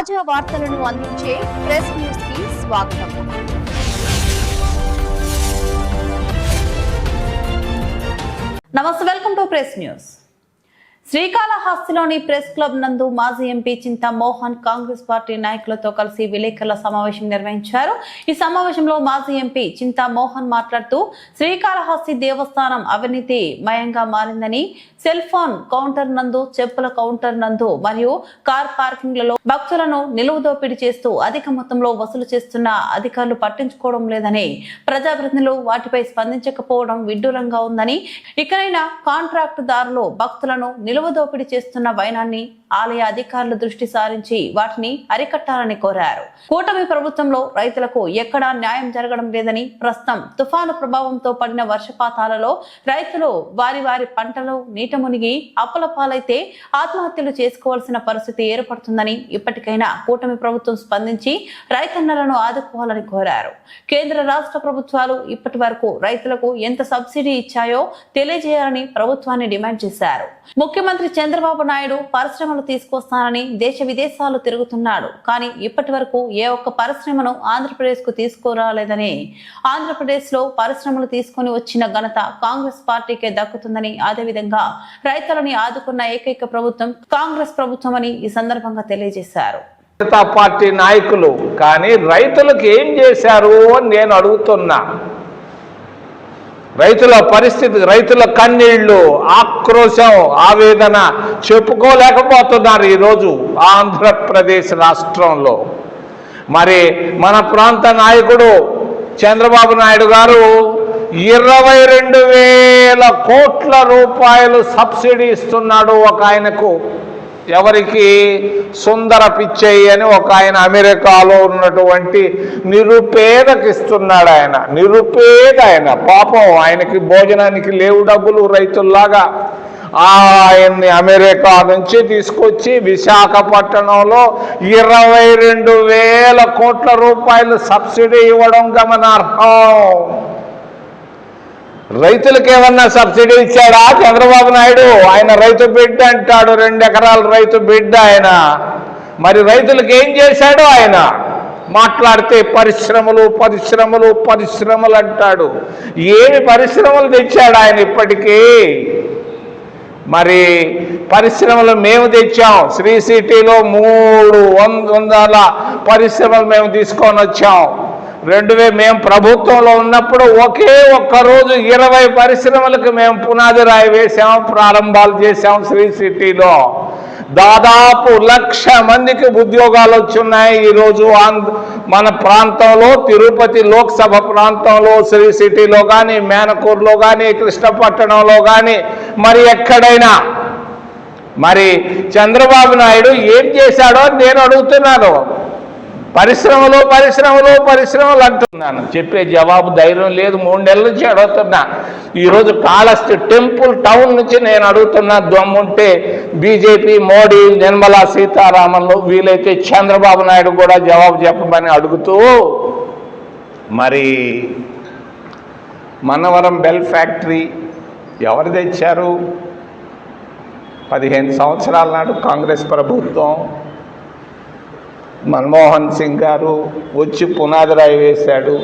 తాజా వార్తలను అందించే ప్రెస్ న్యూస్కి స్వాగతం. నమస్తే వెల్కమ్ టు ప్రెస్ న్యూస్. శ్రీకాళహస్తిలోని ప్రెస్ క్లబ్ నందు మాజీ ఎంపీ చింతా మోహన్ కాంగ్రెస్ పార్టీ నాయకులతో కలిసి విలేకరుల సమావేశం నిర్వహించారు. ఈ సమావేశంలో మాజీ ఎంపీ చింతా మోహన్ మాట్లాడుతూ శ్రీకాళహస్తి దేవస్థానం అవినీతి మయంగా మారిందని సెల్ ఫోన్ కౌంటర్ నందు చెప్పుల కౌంటర్ నందు మరియు కార్ పార్కింగ్లలో భక్తులను నిలువుదోపిడి చేస్తూ అధిక మొత్తంలో వసూలు చేస్తున్న అధికారులు పట్టించుకోవడం లేదని ప్రజాప్రతినిధులు వాటిపై స్పందించకపోవడం విడ్డూరంగా ఉందని ఇకనైనా కాంట్రాక్టుదారులు భక్తులను నిలువ దోపిడీ చేస్తున్న వైనాన్ని ఆలయ అధికారులు దృష్టి సారించి వాటిని అరికట్టాలని కోరారు. కూటమి ప్రభుత్వంలో రైతులకు ఎక్కడా న్యాయం జరగడం లేదని ప్రస్తుతం తుఫాను ప్రభావంతో పడిన వర్షపాతాలలో రైతులు వారి వారి పంటలు నీట మునిగి అప్పుల పాలైతే ఆత్మహత్యలు చేసుకోవాల్సిన పరిస్థితి ఏర్పడుతుందని ఇప్పటికైనా కూటమి ప్రభుత్వం స్పందించి రైతన్నలను ఆదుకోవాలని కోరారు. కేంద్ర రాష్ట్ర ప్రభుత్వాలు ఇప్పటి వరకు రైతులకు ఎంత సబ్సిడీ ఇచ్చాయో తెలియజేయాలని ప్రభుత్వాన్ని డిమాండ్ చేశారు. ముఖ్యమంత్రి చంద్రబాబు నాయుడు పరిశ్రమలు తీసుకొస్తానని దేశ విదేశాలు తిరుగుతున్నాడు. కానీ ఇప్పటి వరకు ఏ ఒక్క పరిశ్రమను ఆంధ్రప్రదేశ్కు తీసుకురాలేదని ఆంధ్రప్రదేశ్లో పరిశ్రమలు తీసుకొని వచ్చిన ఘనత కాంగ్రెస్ పార్టీకే దక్కుతుందని అదేవిధంగా రైతులని ఆదుకున్న ఏకైక ప్రభుత్వం కాంగ్రెస్ ప్రభుత్వం అని ఈ సందర్భంగా తెలియజేశారు. పార్టీ నాయకులు కానీ రైతులకు ఏం చేశారు అని నేను అడుగుతున్నా. రైతుల పరిస్థితి రైతుల కన్నీళ్ళు ఆక్రోశం ఆవేదన చెప్పుకోలేకపోతున్నారు ఈరోజు ఆంధ్రప్రదేశ్ రాష్ట్రంలో. మరి మన ప్రాంత నాయకుడు చంద్రబాబు నాయుడు గారు ఇరవై రెండు వేల కోట్ల రూపాయలు సబ్సిడీ ఇస్తున్నాడు ఒక ఆయనకు. ఎవరికి సుందర పిచ్చయ్య అని ఒక ఆయన అమెరికాలో ఉన్నటువంటి నిరుపేదకి ఇస్తున్నాడు ఆయన నిరుపేద ఆయన పాపం ఆయనకి భోజనానికి లేవు డబ్బులు రైతుల్లాగా. ఆయన్ని అమెరికా నుంచి తీసుకొచ్చి విశాఖపట్నంలో ఇరవై రెండు వేల కోట్ల రూపాయలు సబ్సిడీ ఇవ్వడం గమనార్హం. రైతులకు ఏమన్నా సబ్సిడీ ఇచ్చాడా? చంద్రబాబు నాయుడు ఆయన రైతు బిడ్డ అంటాడు రెండు ఎకరాల రైతు బిడ్డ ఆయన. మరి రైతులకు ఏం చేశాడు ఆయన? మాట్లాడితే పరిశ్రమలు పరిశ్రమలు పరిశ్రమలు అంటాడు. ఏమి పరిశ్రమలు తెచ్చాడు ఆయన ఇప్పటికీ? మరి పరిశ్రమలు మేము తెచ్చాం. శ్రీ సిటీలో మూడు వంద వందల పరిశ్రమలు మేము తీసుకొని వచ్చాం. రెండు వే మేము ప్రభుత్వంలో ఉన్నప్పుడు ఒకే ఒక్క రోజు ఇరవై పరిశ్రమలకు మేము పునాది రాయి వేసాం ప్రారంభాలు చేసాం శ్రీ సిటీలో. దాదాపు లక్ష మందికి ఉద్యోగాలు వచ్చున్నాయి. ఈరోజు మన ప్రాంతంలో తిరుపతి లోక్సభ ప్రాంతంలో శ్రీ సిటీలో కానీ మేనకూరులో కానీ కృష్ణపట్టణంలో కానీ మరి ఎక్కడైనా. మరి చంద్రబాబు నాయుడు ఏం చేశాడో అని నేను అడుగుతున్నాను. పరిశ్రమలు పరిశ్రమలు పరిశ్రమలు అంటున్నాను. చెప్పే జవాబు ధైర్యం లేదు. మూడు నెలల నుంచి అడుగుతున్నా. ఈరోజు కాళహస్తి టెంపుల్ టౌన్ నుంచి నేను అడుగుతున్నా దమ్ముంటే బీజేపీ మోడీ నిర్మలా సీతారామన్లు వీలైతే చంద్రబాబు నాయుడు కూడా జవాబు చెప్పమని అడుగుతూ మరి మన్నవరం బెల్ ఫ్యాక్టరీ ఎవరు తెచ్చారు? పదిహేను సంవత్సరాల నాడు కాంగ్రెస్ ప్రభుత్వం మన్మోహన్ సింగ్ గారు వచ్చి పునాది రాయి వేశాడు.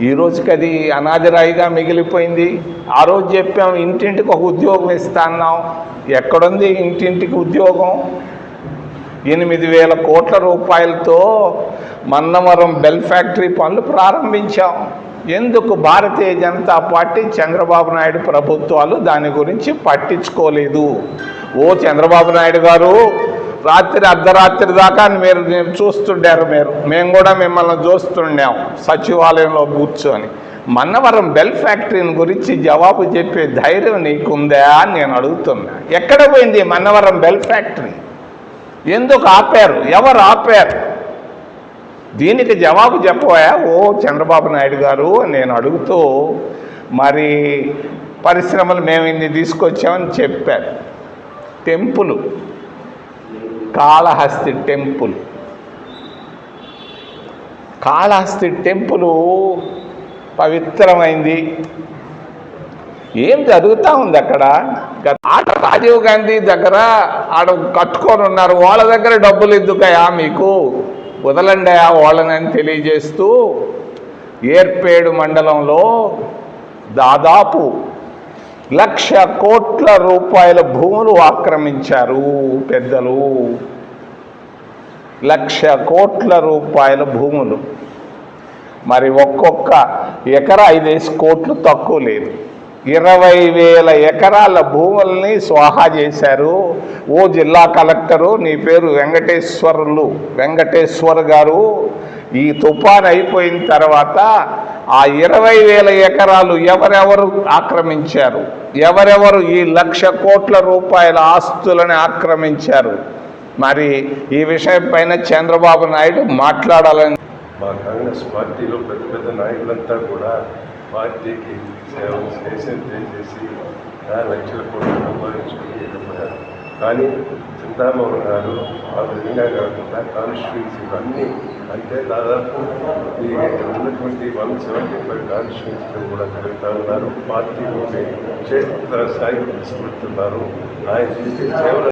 ఈ రోజుకి అది అనాదిరాయిగా మిగిలిపోయింది. ఆ రోజు చెప్పాం ఇంటింటికి ఒక ఉద్యోగం ఇస్తా అన్నాం. ఎక్కడుంది ఇంటింటికి ఉద్యోగం? ఎనిమిది వేల కోట్ల రూపాయలతో మన్నవరం బెల్ ఫ్యాక్టరీ పనులు ప్రారంభించాం. ఎందుకు భారతీయ జనతా పార్టీ చంద్రబాబు నాయుడు ప్రభుత్వాలు దాని గురించి పట్టించుకోలేదు? ఓ చంద్రబాబు నాయుడు గారు రాత్రి అర్ధరాత్రి దాకా మీరు చూస్తుండారు మీరు. మేము కూడా మిమ్మల్ని చూస్తుండాం. సచివాలయంలో కూర్చొని. మన్నవరం బెల్ ఫ్యాక్టరీని గురించి జవాబు చెప్పే ధైర్యం నీకుందా అని నేను అడుగుతున్నా. ఎక్కడ పోయింది మన్నవరం బెల్ ఫ్యాక్టరీ? ఎందుకు ఆపారు? ఎవరు ఆపారు? దీనికి జవాబు చెప్పబోయా ఓ చంద్రబాబు నాయుడు గారు నేను అడుగుతూ మరి పరిశ్రమలు మేము ఇన్ని తీసుకొచ్చామని చెప్పారు. Temple. Kalahasti temple. Kalahasti temple పవిత్రమైంది. ఏం జరుగుతూ ఉంది అక్కడ? ఆట రాజీవ్ గాంధీ దగ్గర ఆడ కట్టుకొని ఉన్నారు. వాళ్ళ దగ్గర డబ్బులు ఎందుకయా మీకు? వదలండియా వాళ్ళనని తెలియజేస్తూ ఏర్పేడు మండలంలో దాదాపు లక్ష కోట్ల రూపాయల భూములు ఆక్రమించారు పెద్దలు. లక్ష కోట్ల రూపాయల భూములు. మరి ఒక్కొక్క ఎకరా ఐదేసి కోట్లు తక్కువ లేదు. ఇరవై వేల ఎకరాల భూముల్ని స్వాహా చేశారు. ఓ జిల్లా కలెక్టరు నీ పేరు వెంకటేశ్వరులు వెంకటేశ్వర్ గారు. ఈ తుఫాన్ అయిపోయిన తర్వాత ఆ ఇరవై వేల ఎకరాలు ఎవరెవరు ఆక్రమించారు? ఎవరెవరు ఈ లక్ష కోట్ల రూపాయల ఆస్తులను ఆక్రమించారు? మరి ఈ విషయం పైన చంద్రబాబు నాయుడు మాట్లాడాలని మా కాంగ్రెస్ పార్టీలో పెద్ద పెద్ద నాయకులంతా కూడా పార్టీకి సేవ చేసి లక్షల కోట్లు సంపాదించుకుని వెళ్ళిపోయారు కానీ చింతామోహన్ గారు ఆ విధంగా కాకుండా కాన్స్టిట్యూన్సీలు అన్నీ అంటే దాదాపు ఈ ఉన్నటువంటి వన్ సెవెంటీ ఫైవ్ కాన్స్టిట్యూన్సీలు కూడా జరుగుతూ ఉన్నారు. పార్టీలోనే క్షేత్ర స్థాయికి తీసుకెళ్తున్నారు ఆయన చేసే సేవలు